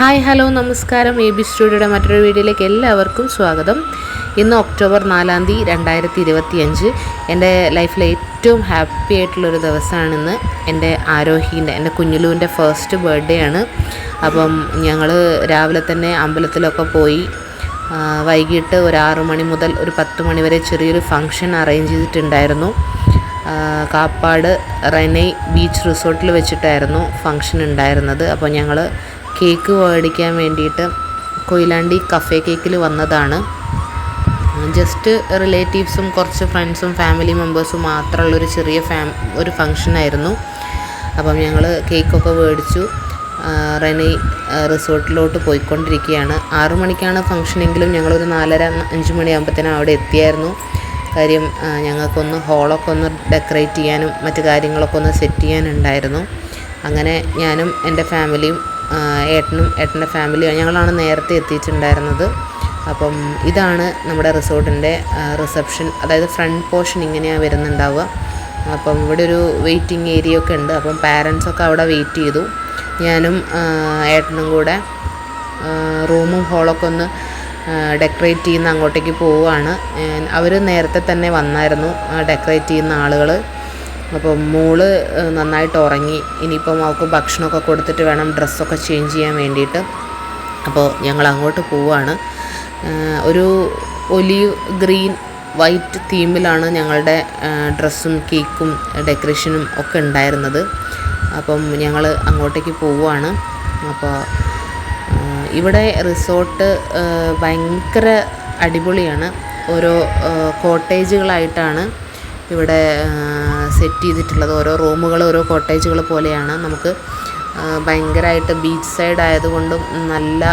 Hi hello നമസ്കാരം. A B സ്റ്റുഡിയോയുടെ മറ്റൊരു വീഡിയോയിലേക്ക് എല്ലാവർക്കും സ്വാഗതം. ഇന്ന് ഒക്ടോബർ നാലാം തീയതി രണ്ടായിരത്തി ഇരുപത്തി അഞ്ച് എന്റെ ലൈഫിലെ ഏറ്റവും ഹാപ്പി ആയിട്ടുള്ളൊരു ദിവസമാണിന്ന് എന്റെ ആരോഹിന്റെ എന്റെ കുഞ്ഞുലുവിന്റെ ഫസ്റ്റ് ബർത്ത്ഡേ ആണ്. അപ്പം ഞങ്ങൾ രാവിലെ തന്നെ അമ്പലത്തിലൊക്കെ പോയി വൈകിട്ട് ഒരു ആറു മണി മുതൽ ഒരു പത്ത് മണി വരെ ചെറിയൊരു ഫങ്ഷൻ അറേഞ്ച് ചെയ്തിട്ടുണ്ടായിരുന്നു. കാപ്പാട് റെനൈ ബീച്ച് റിസോർട്ടിൽ വെച്ചിട്ടായിരുന്നു ഫങ്ഷൻ ഉണ്ടായിരുന്നത്. അപ്പോൾ ഞങ്ങൾ കേക്ക് മേടിക്കാൻ വേണ്ടിയിട്ട് കൊയിലാണ്ടി കഫേ കേക്കിൽ വന്നതാണ്. ജസ്റ്റ് റിലേറ്റീവ്സും കുറച്ച് ഫ്രണ്ട്സും ഫാമിലി മെമ്പേഴ്സും മാത്രമുള്ളൊരു ചെറിയ ഫാം ഒരു ഫങ്ഷനായിരുന്നു അപ്പം ഞങ്ങൾ കേക്കൊക്കെ മേടിച്ചു. റെനി റിസോർട്ടിലോട്ട് പോയിക്കൊണ്ടിരിക്കുകയാണ്. ആറു മണിക്കാണ് ഫംഗ്ഷനെങ്കിലും ഞങ്ങളൊരു നാലര അഞ്ച് മണിയാകുമ്പോഴത്തേനും അവിടെ എത്തിയായിരുന്നു. കാര്യം ഞങ്ങൾക്കൊന്ന് ഹോളൊക്കെ ഒന്ന് ഡെക്കറേറ്റ് ചെയ്യാനും മറ്റു കാര്യങ്ങളൊക്കെ ഒന്ന് സെറ്റ് ചെയ്യാനുണ്ടായിരുന്നു. അങ്ങനെ ഞാനും എന്റെ ഫാമിലിയും ഏട്ടനും ഏട്ടന്റെ ഫാമിലിയും ഞങ്ങളാണ് നേരത്തെ എത്തിയിട്ടുണ്ടായിരുന്നത്. അപ്പം ഇതാണ് നമ്മുടെ റിസോർട്ടിന്റെ റിസപ്ഷൻ അതായത് ഫ്രണ്ട് പോർഷൻ ഇങ്ങനെയാണ് വരുന്നുണ്ടാവുക. അപ്പം ഇവിടെ ഒരു വെയിറ്റിംഗ് ഏരിയ ഒക്കെ ഉണ്ട്. അപ്പം പാരൻസൊക്കെ അവിടെ വെയിറ്റ് ചെയ്തു. ഞാനും ഏട്ടനും കൂടെ റൂമും ഹോളൊക്കെ ഒന്ന് ഡെക്കറേറ്റ് ചെയ്യുന്ന അങ്ങോട്ടേക്ക് പോവുകയാണ്. അവർ നേരത്തെ തന്നെ വന്നായിരുന്നു ഡെക്കറേറ്റ് ചെയ്യുന്ന ആളുകൾ അപ്പം മോൾ നന്നായിട്ട് ഉറങ്ങി. ഇനിയിപ്പം അവൾക്ക് ഭക്ഷണമൊക്കെ കൊടുത്തിട്ട് വേണം ഡ്രസ്സൊക്കെ ചേഞ്ച് ചെയ്യാൻ വേണ്ടിയിട്ട്. അപ്പോൾ ഞങ്ങൾ അങ്ങോട്ട് പോവാണ്. ഒരു ഒലീവ് ഗ്രീൻ വൈറ്റ് തീമിലാണ് ഞങ്ങളുടെ ഡ്രസ്സും കേക്കും ഡെക്കറേഷനും ഒക്കെ ഉണ്ടായിരുന്നത്. അപ്പം ഞങ്ങൾ അങ്ങോട്ടേക്ക് പോവുകയാണ് അപ്പോൾ ഇവിടെ റിസോർട്ട് ഭയങ്കര അടിപൊളിയാണ്. ഓരോ കോട്ടേജുകളായിട്ടാണ് ഇവിടെ സെറ്റ് ചെയ്തിട്ടുള്ളത് ഓരോ റൂമുകൾ ഓരോ കോട്ടേജുകൾ പോലെയാണ്. നമുക്ക് ഭയങ്കരമായിട്ട് ബീച്ച് സൈഡ് ആയതുകൊണ്ടും നല്ല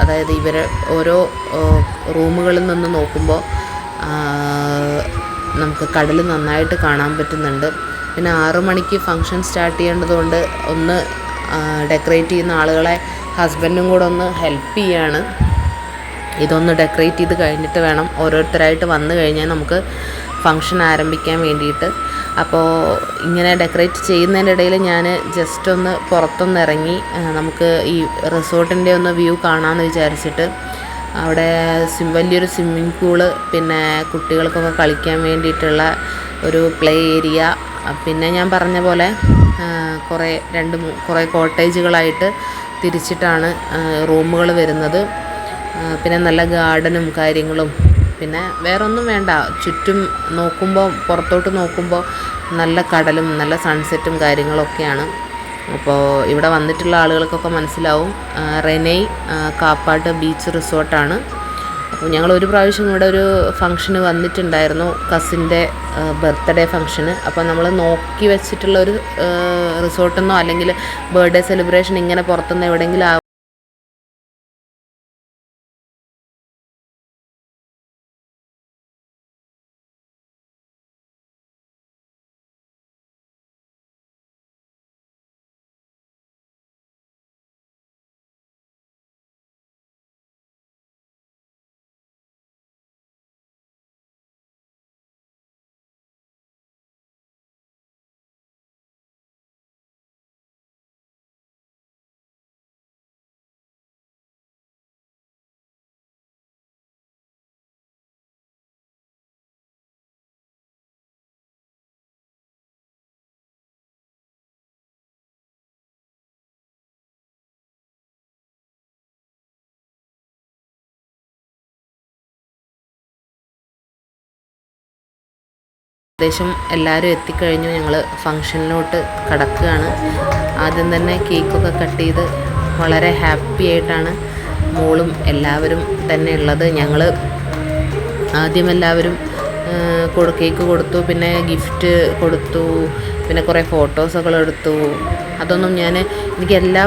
അതായത് ഇവർ ഓരോ റൂമുകളിൽ നിന്ന് നോക്കുമ്പോൾ നമുക്ക് കടൽ നന്നായിട്ട് കാണാൻ പറ്റുന്നുണ്ട്. പിന്നെ ആറു മണിക്ക് ഫങ്ഷൻ സ്റ്റാർട്ട് ചെയ്യേണ്ടതുകൊണ്ട് ഒന്ന് ഡെക്കറേറ്റ് ചെയ്യുന്ന ആളുകളെ ഹസ്ബൻഡും കൂടെ ഒന്ന് ഹെൽപ്പ് ചെയ്യാണ്. ഇതൊന്ന് ഡെക്കറേറ്റ് ചെയ്ത് കഴിഞ്ഞിട്ട് വേണം ഓരോരുത്തരായിട്ട് വന്നു കഴിഞ്ഞാൽ നമുക്ക് ഫങ്ഷൻ ആരംഭിക്കാൻ വേണ്ടിയിട്ട്. അപ്പോൾ ഇങ്ങനെ ഡെക്കറേറ്റ് ചെയ്യുന്നതിന്റെ ഇടയിൽ ഞാൻ ജസ്റ്റ് ഒന്ന് പുറത്തൊന്ന് ഇറങ്ങി നമുക്ക് ഈ റിസോർട്ടിന്റെ ഒന്ന് വ്യൂ കാണാമെന്ന് വിചാരിച്ചിട്ട് അവിടെ വലിയൊരു സ്വിമ്മിംഗ് പൂൾ പിന്നെ കുട്ടികൾക്കൊക്കെ കളിക്കാൻ വേണ്ടിയിട്ടുള്ള ഒരു പ്ലേ ഏരിയ പിന്നെ ഞാൻ പറഞ്ഞ പോലെ കുറേ രണ്ട് കുറേ കോട്ടേജുകളായിട്ട് തിരിച്ചിട്ടാണ് റൂമുകൾ വരുന്നത്. പിന്നെ നല്ല ഗാർഡനും കാര്യങ്ങളും പിന്നെ വേറൊന്നും വേണ്ട. ചുറ്റും നോക്കുമ്പോൾ പുറത്തോട്ട് നോക്കുമ്പോൾ നല്ല കടലും നല്ല സൺസെറ്റും കാര്യങ്ങളൊക്കെയാണ്. അപ്പോൾ ഇവിടെ വന്നിട്ടുള്ള ആളുകൾക്കൊക്കെ മനസ്സിലാവും. റെനൈ കാപ്പാട്ട് ബീച്ച് റിസോർട്ടാണ് അപ്പോൾ ഞങ്ങൾ ഒരു പ്രാവശ്യം ഇവിടെ ഒരു ഫംഗ്ഷന് വന്നിട്ടുണ്ടായിരുന്നു. കസിന്റെ ബർത്ത്ഡേ ഫംഗ്ഷന് അപ്പോൾ നമ്മൾ നോക്കി വെച്ചിട്ടുള്ള ഒരു റിസോർട്ടെന്നോ അല്ലെങ്കിൽ ബർത്ത്ഡേ സെലിബ്രേഷൻ ഇങ്ങനെ പുറത്തുനിന്ന് എവിടെയെങ്കിലും ഏകദേശം എല്ലാവരും എത്തിക്കഴിഞ്ഞു. ഞങ്ങൾ ഫങ്ഷനിലോട്ട് കടക്കുകയാണ്. ആദ്യം തന്നെ കേക്കൊക്കെ കട്ട് ചെയ്ത് വളരെ ഹാപ്പി ആയിട്ടാണ് മോളും എല്ലാവരും തന്നെ ഉള്ളത്. ഞങ്ങൾ ആദ്യം എല്ലാവരും കേക്ക് കൊടുത്തു പിന്നെ ഗിഫ്റ്റ് കൊടുത്തു പിന്നെ കുറേ ഫോട്ടോസൊക്കെ എടുത്തു. അതൊന്നും ഞാൻ എനിക്ക് എല്ലാ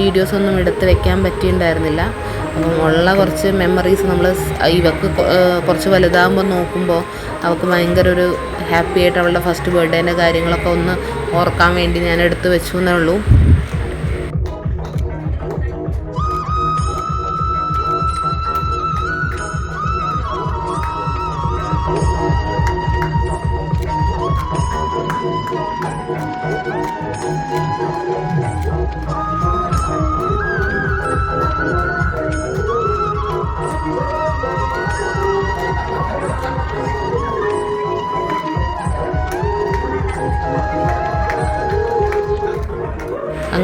വീഡിയോസൊന്നും എടുത്ത് വെക്കാൻ പറ്റിയിട്ടുണ്ടായിരുന്നില്ല. ഉള്ള കുറച്ച് മെമ്മറീസ് നമ്മൾ ഇവക്ക് കുറച്ച് വലുതാകുമ്പോൾ നോക്കുമ്പോൾ അവൾക്ക് ഭയങ്കര ഒരു ഹാപ്പി ആയിട്ട് അവളുടെ ഫസ്റ്റ് ബർത്ത്ഡേന്റെ കാര്യങ്ങളൊക്കെ ഒന്ന് ഓർക്കാൻ വേണ്ടി ഞാൻ എടുത്തു വെച്ചു എന്നേ ഉള്ളൂ.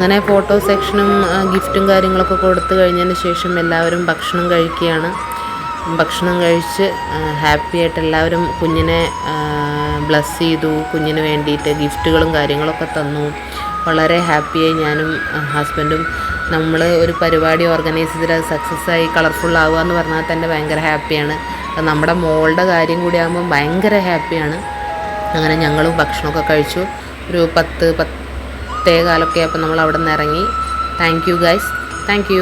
അങ്ങനെ ഫോട്ടോ സെക്ഷനും ഗിഫ്റ്റും കാര്യങ്ങളൊക്കെ കൊടുത്തു കഴിഞ്ഞതിന് ശേഷം എല്ലാവരും ഭക്ഷണം കഴിക്കുകയാണ്. ഭക്ഷണം കഴിച്ച് ഹാപ്പി ആയിട്ട് എല്ലാവരും കുഞ്ഞിനെ ബ്ലസ് ചെയ്തു. കുഞ്ഞിന് വേണ്ടിയിട്ട് ഗിഫ്റ്റുകളും കാര്യങ്ങളൊക്കെ തന്നു. വളരെ ഹാപ്പിയായി ഞാനും ഹസ്ബൻഡും നമ്മൾ ഒരു പരിപാടി ഓർഗനൈസ് ചെയ്തിട്ട് അത് സക്സസ് ആയി കളർഫുൾ ആവുക എന്ന് പറഞ്ഞാൽ തന്നെ ഭയങ്കര ഹാപ്പിയാണ്. നമ്മുടെ മോളുടെ കാര്യം കൂടി ആകുമ്പോൾ ഭയങ്കര ഹാപ്പിയാണ്. അങ്ങനെ ഞങ്ങളും ഭക്ഷണമൊക്കെ കഴിച്ചു. ഒരു പത്ത് പത്തേ കാലൊക്കെ അപ്പോൾ നമ്മൾ അവിടെ നിന്ന് ഇറങ്ങി. Thank you guys thank you